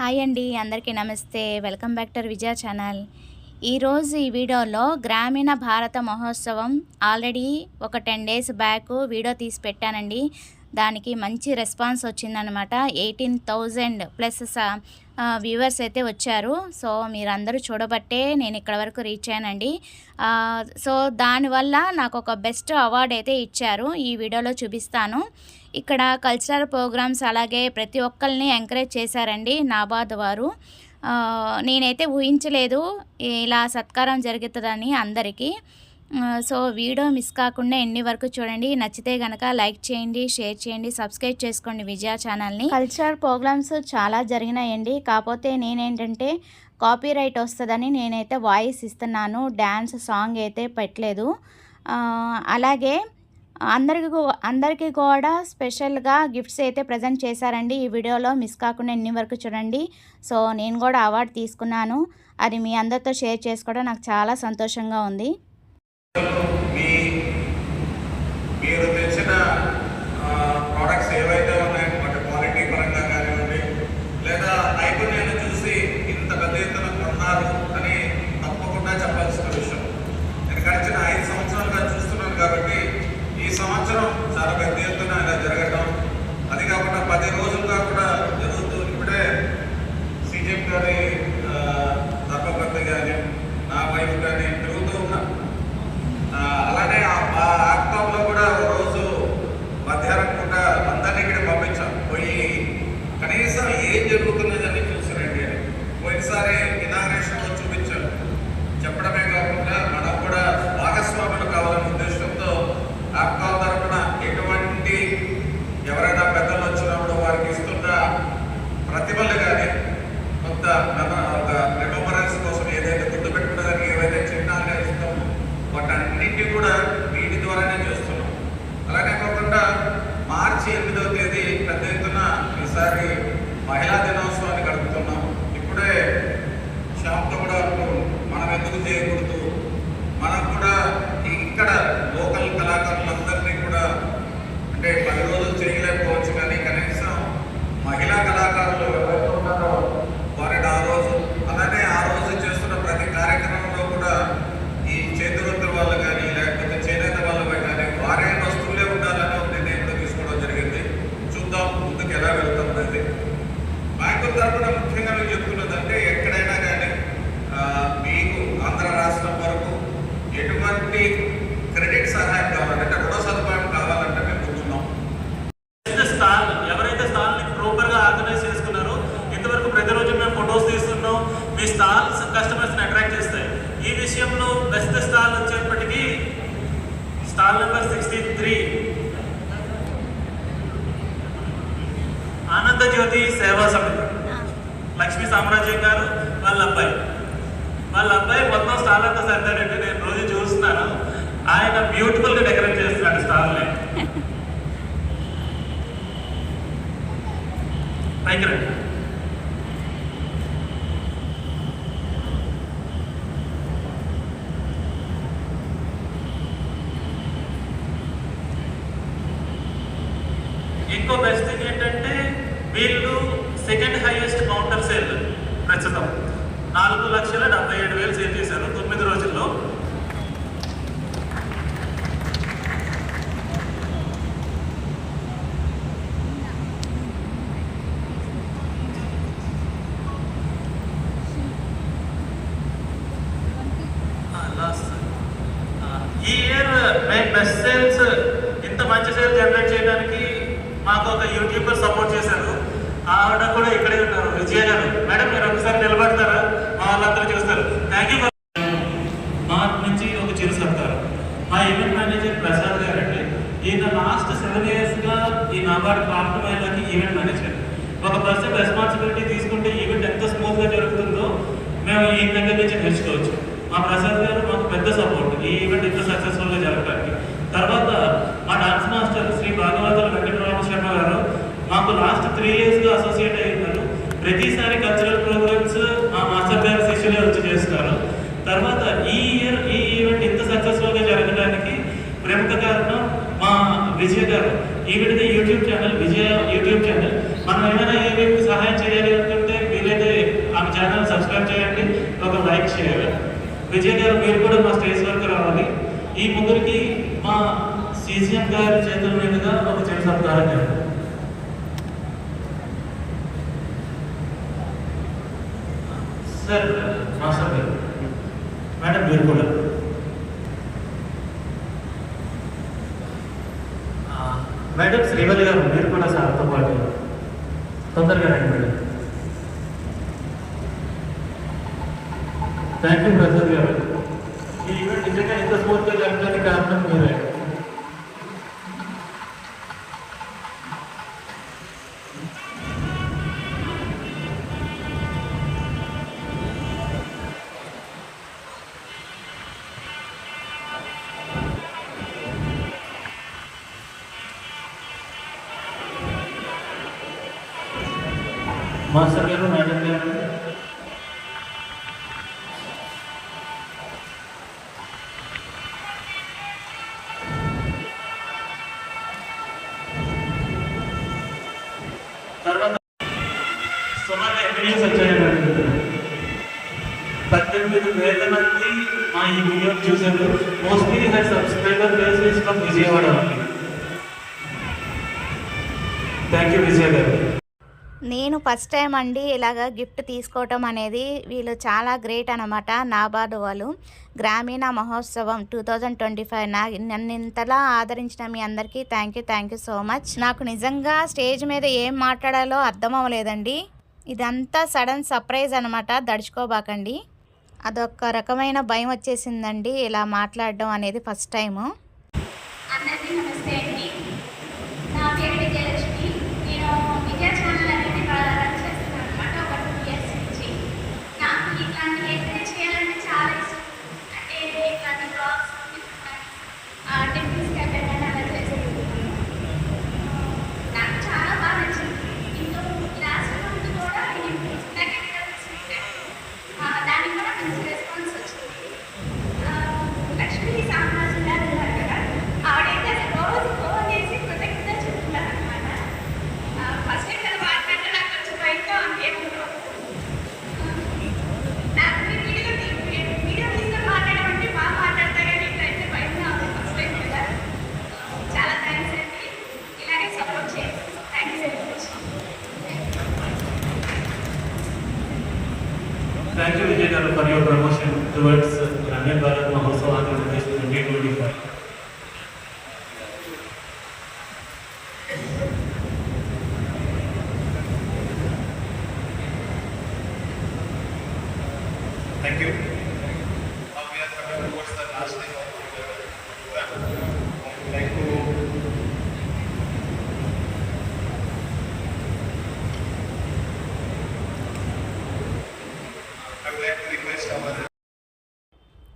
Hi అండి అందరికీ నమస్తే. Welcome back to Vijaya channel. ఈరోజు ఈ వీడియోలో గ్రామీణ భారత మహోత్సవం ఆల్రెడీ ఒక టెన్ డేస్ బ్యాక్ వీడియో తీసి పెట్టానండి. దానికి మంచి రెస్పాన్స్ వచ్చిందనమాట ఎయిటీన్ థౌజండ్ ప్లస్ వ్యూవర్స్ అయితే వచ్చారు. సో మీరందరూ చూడబట్టే నేను ఇక్కడ వరకు రీచ్ అయ్యానండి. సో దానివల్ల నాకు ఒక బెస్ట్ అవార్డ్ అయితే ఇచ్చారు. ఈ వీడియోలో చూపిస్తాను. ఇక్కడ కల్చరల్ ప్రోగ్రామ్స్ అలాగే ప్రతి ఒక్కరిని ఎంకరేజ్ చేశారండి నాబాద్ వారు. నేనైతే ఊహించలేదు. ఇలా సత్కారం జరుగుతుందని అందరికీ. సో వీడియో మిస్ కాకుండా ఎన్ని వరకు చూడండి నచ్చితే కనుక లైక్ చేయండి షేర్ చేయండి సబ్స్క్రైబ్ చేసుకోండి విజయ ఛానల్ని. కల్చరల్ ప్రోగ్రామ్స్ చాలా జరిగినాయండి. కాకపోతే నేనేంటంటే కాపీ రైట్ వస్తుందని నేనైతే వాయిస్ ఇస్తున్నాను డ్యాన్స్ సాంగ్ అయితే పెట్టలేదు. అలాగే అందరికి అందరికీ కూడా స్పెషల్గా గిఫ్ట్స్ అయితే ప్రజెంట్ చేశారండి. ఈ వీడియోలో మిస్ కాకుండా ఎన్ని వరకు చూడండి. సో నేను కూడా అవార్డు తీసుకున్నాను. అది మీ అందరితో షేర్ చేసుకోవడం నాకు చాలా సంతోషంగా ఉంది. మీ మీరు తెచ్చిన ప్రోడక్ట్స్ ఏవైతే ఉన్నాయో వాటి క్వాలిటీ పరంగా కానివ్వండి లేదా నైపుణ్యాన్ని చూసి ఇంత పెద్ద ఎత్తున కొన్నారు అని తప్పకుండా చెప్పాల్సిన విషయం నేను గడిచిన ఐదు సంవత్సరాలుగా చూస్తున్నాను కాబట్టి ఈ సంవత్సరం చాలా పెద్ద ఎత్తున ఇలా జరగటం అది కాకుండా పది రోజులుగా కూడా జరుగుతూ ఇప్పుడే సీజీఎం గారి ఆ, ధర్మపతి కానీ నా వైఫ్ కానీ తిరుగుతూ ఉన్నాం ఆ, అలానే ఆ యాక్టాప్లో కూడా ఓ రోజు మధ్యాహ్నం పూట అందరినీ ఇక్కడ పంపించాం పోయి కనీసం ఏం జరుగుతున్నదని చూసారండి పోయినసారి ఇనాగ్రేషన్లో చూపించాం చెప్పడమే కాకుండా మనం కూడా భాగస్వాములు కావాలనే ఉద్దేశంతో ఆప్కా తరఫున ఎటువంటి ఎవరైనా పెద్దలు వచ్చినప్పుడు వారికి ఇస్తున్న ప్రతిభలు కానీ కొంత మెమ- రిమెంబరెన్స్ కోసం ఏదైతే గుర్తుపెట్టుకోవడానికి ఏవైతే చిహ్నాలుగా ఇస్తామో వాటన్నింటినీ కూడా వీటి ద్వారానే చేస్తున్నాం. అలానే కాకుండా మార్చి ఎనిమిదవ తేదీ పెద్ద ఎత్తున ఈసారి మహిళా దినోత్సవాన్ని మీ స్టాల్స్ కస్టమర్స్ని అట్రాక్ట్ చేస్తాయి. ఈ విషయంలో best stall వచ్చేప్పటికీ stall number sixty three Ananda Jyothi Seva సమితి. లక్ష్మీ సామ్రాజ్యం గారు వాళ్ళ అబ్బాయి. వాళ్ళ అబ్బాయి మొత్తం స్టాల్ అంతా సర్దాడంటే నేను రోజు చూస్తున్నాను. ఆయన బ్యూటిఫుల్గా డెకరేట్ చేస్తున్నాడు స్టాల్ని. పైకి రండి ఇంకో బెస్ట్ థింగ్ ఏంటంటే వీళ్ళు సెకండ్ హైయెస్ట్ కౌంటర్ సేల్ ప్రస్తుతం నాలుగు లక్షల డెబ్బై ఏడు వేలు సేల్ చేశారు తొమ్మిది రోజుల్లో లాస్ట్ ఈ ఇయర్ మేము బెస్ట్ సేల్స్ ఇంత మంచి సేల్ జనరేట్ చేయడానికి మాకు ఒక యూట్యూబర్ సపోర్ట్ చేశారు ఆవిడ కూడా ఇక్కడే చేయగలరు గారు మేడం మీరు ఒకసారి నిలబడతారా? మా వాళ్ళందరూ చూస్తారు. థ్యాంక్ యూ మా నుంచి ఒక చిరు సత్కారం. మా ఈవెంట్ మేనేజర్ ప్రసాద్ గారు అండి ఈయన లాస్ట్ సెవెన్ ఇయర్స్గా ఈ నాబార్డ్ క్రాఫ్ట్ మేళకి ఈవెంట్ మేనేజర్ ఒక పర్సన్ రెస్పాన్సిబిలిటీ తీసుకుంటే ఈవెంట్ ఎంత స్మూత్గా జరుగుతుందో మేము ఈ దగ్గర నుంచి నేర్చుకోవచ్చు. మా ప్రసాద్ గారు మాకు పెద్ద సపోర్ట్ ఈ ఈవెంట్ ఇంత సక్సెస్ఫుల్గా జరగడానికి. తర్వాత మా డాన్స్ మాస్టర్ శ్రీ భాగవతుల వెంకటరామ శర్మ గారు మాకు లాస్ట్ త్రీ ఇయర్స్గా అసోసియేట్ అయి ప్రతిసారి కల్చరల్ ప్రోగ్రామ్స్ మా మాస్టర్ గారి శిష్యులే వచ్చి చేస్తున్నారు తర్వాత ఈ ఇయర్ ఈ ఈవెంట్ ఇంత సక్సెస్ఫుల్గా జరగడానికి ప్రముఖ కారణం మా Vijaya garu. Event YouTube channel Vijaya YouTube channel మనం ఏమైనా ఈవెంట్ సహాయం చేయాలి అనుకుంటే వీలైతే ఛానల్ సబ్స్క్రైబ్ చేయండి ఒక లైక్ చేయాలి. విజయ్ గారు మీరు కూడా మా స్టేజ్ వరకు రావాలి ఈ ముగ్గురికి మా సీసీఎం గారి చేతుల మీదుగా ఒక చిన్న సత్కారం జరుగుతుంది. సార్ మాస్టర్ గారు మేడం మీరు కూడా ఆ, మేడం శ్రీవల్లి గారు మీరు కూడా సార్తో పాటు తొందరగా రండి మేడం థ్యాంక్ యూ ప్రసాద్ గారు ఈ ఈవెంట్ నిజంగా ఇంత స్ఫూర్తిగా జరగడానికి కారణం మీరే head subscriber from Vijayawada thank you garu నేను ఫస్ట్ టైం అండి ఇలాగ గిఫ్ట్ తీసుకోవటం అనేది. వీళ్ళు చాలా గ్రేట్ అనమాట నాబార్డు వాళ్ళు. గ్రామీణ మహోత్సవం టూ థౌజండ్ ట్వంటీ ఫైవ్ నా నన్ను ఇంతలా ఆదరించిన మీ అందరికీ thank you thank you so much నాకు నిజంగా స్టేజ్ మీద ఏం మాట్లాడాలో అర్థం అవ్వలేదండి. ఇదంతా సడన్ సర్ప్రైజ్ అనమాట దడుచుకోబాకండి. అదొక రకమైన భయం వచ్చేసిందండి ఇలా మాట్లాడడం అనేది ఫస్ట్ టైము అందరికీ నమస్తే అండి నా పేరు విజయలక్ష్మి నేను విద్యా ఛానల్ అనేది రన్ చేస్తున్నాను అనమాట ఒక టూ ఇయర్స్ నుంచి నాకు ఇట్లాంటి ఎంకరేజ్ చేయాలంటే చాలా ఇష్టం అంటే ఇట్లాంటి బ్లాగ్స్ టెంపుల్స్కి వెళ్ళాలని అలా చేస్తున్నాను నాకు చాలా బాగా నచ్చింది ఇంట్లో లాస్ట్ మంత్ కూడా నేను సెకండ్గా దానికి కూడా మంచి రెస్పాన్స్ వచ్చింది ఆ, లక్ష్మీ సామ్రాజ్యం గారు ఉన్నారు కదా ఆవిడైతే అసలు రోజు ఫోన్ చేసి కృతజ్ఞత చెప్తున్నారు అనమాట ఫస్ట్ టైం తను మాట్లాడితే నాకు కొంచెం భయంగా ఉంది ఏమో నాకు మీరు వీడియో తీ- వీడియో తీసుకొని మాట్లాడమంటే బాగా మాట్లాడతా కానీ ఇట్లయితే భయంగా ఉంది ఫస్ట్ టైం కదా చాలా థ్యాంక్స్ అండి ఇలాగే సపోర్ట్ చేయండి thank you very much thank you Vijay garu for your promotion towards గ్రామీణ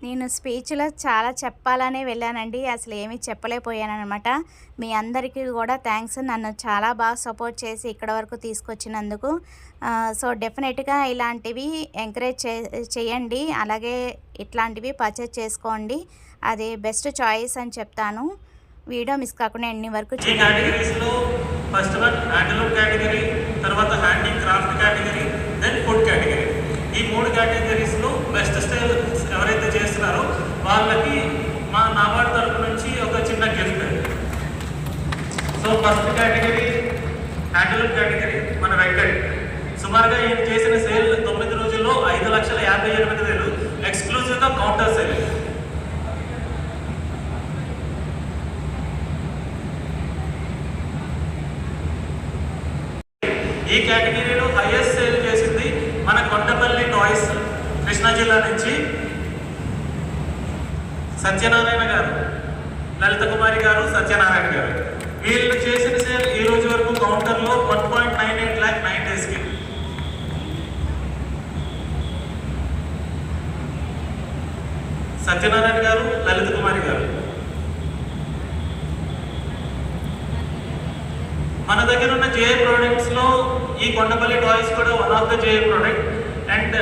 నేను స్పీచ్లో చాలా చెప్పాలనే వెళ్ళానండి. అసలు ఏమీ చెప్పలేకపోయానమాట మీ అందరికీ కూడా థ్యాంక్స్ నన్ను చాలా బాగా సపోర్ట్ చేసి ఇక్కడ వరకు తీసుకొచ్చినందుకు. సో డెఫినెట్గా ఇలాంటివి ఎంకరేజ్ చేయండి. అలాగే ఇట్లాంటివి పర్చేజ్ చేసుకోండి. అది బెస్ట్ చాయిస్ అని చెప్తాను. వీడియో మిస్ కాకుండా ఎన్ని వరకు ఈ ఫస్ట్ వన్ కేటగిరీ తర్వాత handicraft category then food category. ఈ మూడు కేటగిరీస్లో లో స్టైల్ ఎవరైతే చేస్తున్నారో వాళ్ళకి మా నాబార్డు తరపు నుంచి ఒక చిన్న gift so first category handloom category మన వెంకట్. సుమారుగా ఈయన చేసిన సేల్ తొమ్మిది రోజుల్లో ఐదు లక్షల యాభై ఎనిమిది వేలు ఎక్స్క్లూజివ్గా కౌంటర్ సేల్ ఈ కేటగిరీ హైయెస్ట్ సేల్ చేసింది మన కొండపల్లి టాయ్స్ కృష్ణా జిల్లా నుంచి సత్యనారాయణ గారు లలిత కుమారి గారు సత్యనారాయణ గారు. వీళ్ళు చేసిన సేల్ ఈ రోజు వరకు కౌంటర్లో one point nine eight lakh nine డేస్కి సత్యనారాయణ గారు లలిత కుమారి గారు. మన దగ్గర ఉన్న జేఏ ప్రోడక్ట్స్లో ఈ కొండపల్లి టాయ్స్ కూడా one of the JA product and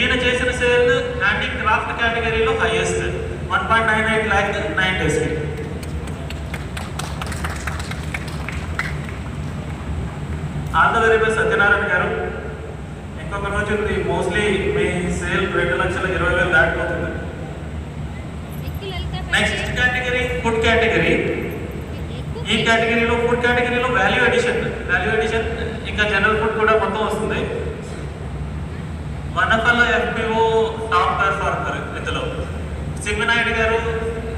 ఈయన చేసిన సేల్ హ్యాండింగ్ క్రాఫ్ట్ కేటగిరీలో highest one point nine eight lakh nine days all the very best Satyanarayana garu ఇంకొక రోజు ఉంది. మోస్ట్లీ మీ సేల్ రెండు లక్షల ఇరవై వేలు దాటిపోతుంది నెక్స్ట్ కేటగిరీ ఫుడ్ కేటగిరీ ఈ కేటగిరీలో ఫుడ్ కేటగిరీలో వాల్యూ అడిషన్ వాల్యూ అడిషన్ ఇంకా జనరల్ ఫుడ్ కూడా మొత్తం వస్తుంది. వనపల్ల ఎఫ్పిఓ టాప్ పర్ఫార్మర్ ఇందులో. సింగనాయుడు గారు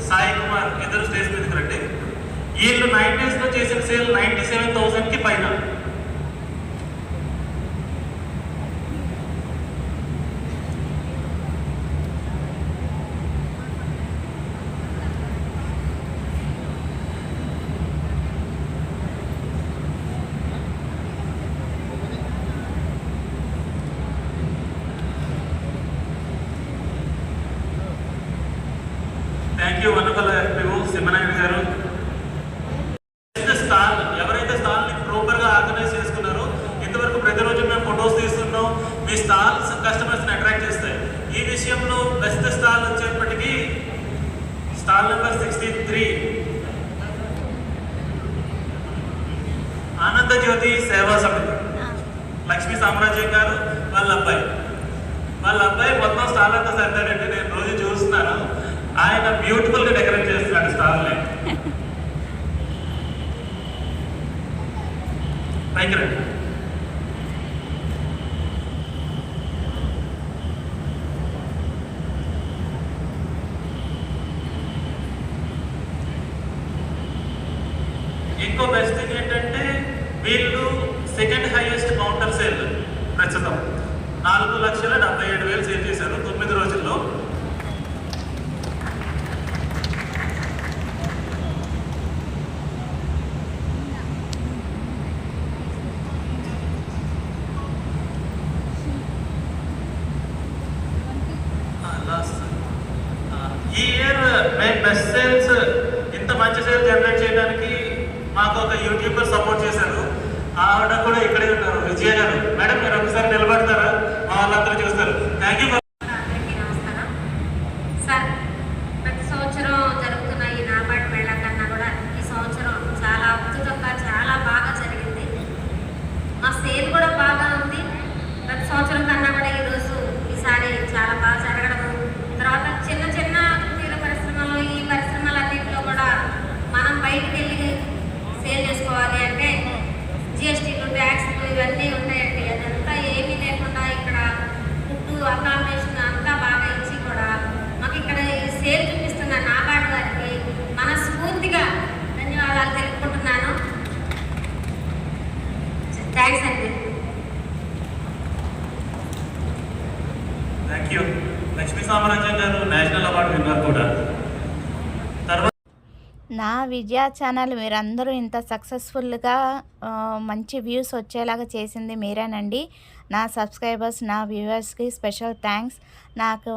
సాయి కుమార్ ఇద్దరు స్టేజ్ మీదకి రండి. వీళ్ళు నైంటీస్లో చేసిన సేల్ నైంటీ సెవెన్ థౌసండ్కి పైన. Thank you Vanapala FPO Simhanayudu garu stall ఎవరైతే స్టాల్ని గా ఆర్గనైజ్ చేసుకున్నారో ఇంతవరకు ప్రతిరోజు మేము ఫొటోస్ తీస్తున్నాం. మీ స్టాల్స్ కస్టమర్స్ని అట్రాక్ట్ చేస్తాయి. ఈ విషయంలో best stall వచ్చేప్పటికీ stall number sixty three Ananda Jyothi Seva సమితి. లక్ష్మీ సామ్రాజ్యం గారు వాళ్ళ అబ్బాయి. వాళ్ళ అబ్బాయి మొత్తం స్టాల్ అంతా సర్దాడంటే నేను రోజు చూస్తున్నాను. ఆయన బ్యూటిఫుల్గా డెకరేట్ చేస్తున్నాడు స్టాల్ని పైకి రండి. ఇంకో బెస్ట్ థింగ్ ఏంటంటే వీళ్ళు సెకండ్ హైయెస్ట్ కౌంటర్ సేల్ ప్రస్తుతం. నాలుగు లక్షల డెబ్బై ఏడు వేలు సేల్ చేశారు తొమ్మిది రోజుల్లో లాస్ట్ ఈ ఇయర్ మేము బెస్ట్ సేల్స్ ఇంత మంచి సేల్ జనరేట్ చేయడానికి మాకు ఒక యూట్యూబర్ సపోర్ట్ చేశారు ఆవిడ కూడా ఇక్కడే ఉన్నారు విజయ గారు మేడం మీరు ఒకసారి నిలబడతారా? మా వాళ్ళందరూ చూస్తారు. థ్యాంక్ యూ అందరికీ నమస్కారం సార్ ప్రతి సంవత్సరం జరుగుతున్న ఈ నాబార్డ్ మేళ కన్నా కూడా ఈ సంవత్సరం చాలా అద్భుతంగా చాలా బాగా జరిగింది మా సేల్ కూడా బాగా ఉంది ప్రతి సంవత్సరం కన్నా కూడా ఈరోజు ఈసారి చాలా బాగా జరగడము తర్వాత చిన్న చిన్న కుటీర పరిశ్రమలు ఈ పరిశ్రమలన్నింటిలో కూడా మనం బయటికి వెళ్ళి సేల్ చేసుకోవాలి అంటే జిఎస్టీలు ట్యాక్స్లు ఇవన్నీ ఉంటాయండి అదంతా ఏమీ లేకుండా ఇక్కడ ఫుడ్ అకామిడేషన్ అంతా బాగా ఇచ్చి కూడా మాకు ఇక్కడ ఈ సేల్ చూపిస్తున్న నాబార్డు గారికి మనస్ఫూర్తిగా ధన్యవాదాలు తెలుపుకుంటున్నాను థ్యాంక్స్ అండి థ్యాంక్ యూ లక్ష్మీ సామ్రాజ్యం గారు నేషనల్ అవార్డు విన్నారు కూడా. నా విజయ ఛానల్ మీరందరూ ఇంత సక్సెస్ఫుల్గా మంచి వ్యూస్ వచ్చేలాగా చేసింది మీరేనండి. నా సబ్స్క్రైబర్స్ నా వ్యూవర్స్కి స్పెషల్ థ్యాంక్స్ నాకు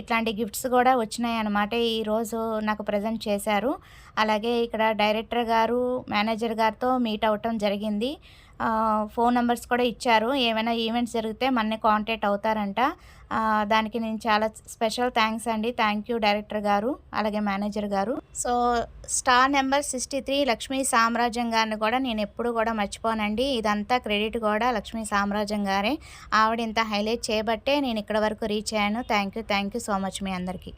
ఇట్లాంటి గిఫ్ట్స్ కూడా వచ్చినాయి అన్నమాట ఈరోజు నాకు ప్రజెంట్ చేశారు. అలాగే ఇక్కడ డైరెక్టర్ గారు మేనేజర్ గారితో మీట్ అవ్వటం జరిగింది. ఫోన్ నెంబర్స్ కూడా ఇచ్చారు. ఏమైనా ఈవెంట్స్ జరిగితే మనని కాంటాక్ట్ అవుతారంట. దానికి నేను చాలా స్పెషల్ థ్యాంక్స్ అండి. థ్యాంక్ యూ డైరెక్టర్ గారు అలాగే manager garu. So star number sixty three Lakshmi Samrajyam గారిని కూడా నేను ఎప్పుడు కూడా మర్చిపోనండి. ఇదంతా క్రెడిట్ కూడా లక్ష్మీ సామ్రాజ్యం గారే. ఆవిడ ఇంత హైలైట్ చేయబట్టే నేను ఇక్కడ వరకు రీచ్ అయ్యాను. Thank you thank you so much మీ అందరికీ.